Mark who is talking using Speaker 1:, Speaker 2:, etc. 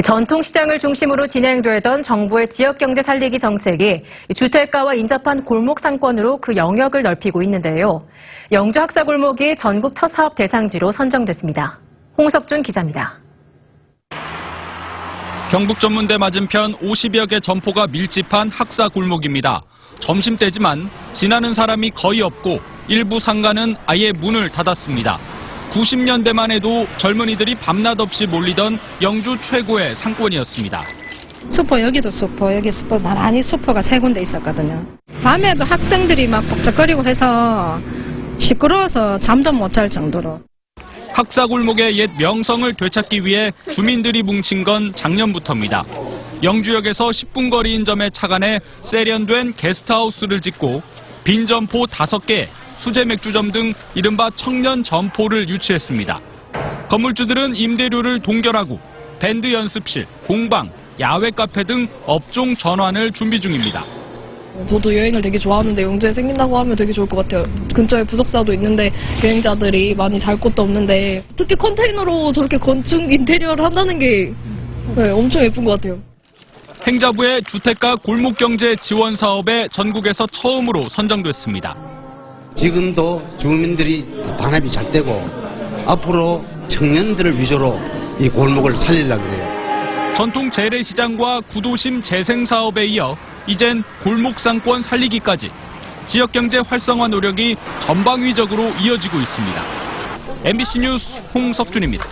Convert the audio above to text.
Speaker 1: 전통시장을 중심으로 진행되던 정부의 지역경제 살리기 정책이 주택가와 인접한 골목 상권으로 그 영역을 넓히고 있는데요. 영주 학사 골목이 전국 첫 사업 대상지로 선정됐습니다. 홍석준 기자입니다.
Speaker 2: 경북전문대 맞은편 50여 개 점포가 밀집한 학사 골목입니다. 점심때지만 지나는 사람이 거의 없고 일부 상가는 아예 문을 닫았습니다. 90년대만 해도 젊은이들이 밤낮 없이 몰리던 영주 최고의 상권이었습니다.
Speaker 3: 슈퍼 여기도 슈퍼 여기 슈퍼 나란히 슈퍼가 세 군데 있었거든요. 밤에도 학생들이 막 북적거리고 해서 시끄러워서 잠도 못 잘 정도로.
Speaker 2: 학사 골목의 옛 명성을 되찾기 위해 주민들이 뭉친 건 작년부터입니다. 영주역에서 10분 거리인 점에 착안해 세련된 게스트하우스를 짓고 빈 점포 5개, 수제 맥주점 등 이른바 청년 점포를 유치했습니다. 건물주들은 임대료를 동결하고 밴드 연습실, 공방, 야외 카페 등 업종 전환을 준비 중입니다.
Speaker 4: 저도 여행을 되게 좋아하는데 영주에 생긴다고 하면 되게 좋을 것 같아요. 근처에 부속사도 있는데 여행자들이 많이 잘 곳도 없는데 특히 컨테이너로 저렇게 건축 인테리어를 한다는 게 네, 엄청 예쁜 것 같아요.
Speaker 2: 행자부의 주택가 골목경제 지원 사업에 전국에서 처음으로 선정됐습니다.
Speaker 5: 지금도 주민들이 반합이 잘 되고 앞으로 청년들을 위주로 이 골목을 살리려고 해요.
Speaker 2: 전통 재래시장과 구도심 재생 사업에 이어 이젠 골목상권 살리기까지 지역경제 활성화 노력이 전방위적으로 이어지고 있습니다. MBC 뉴스 홍석준입니다.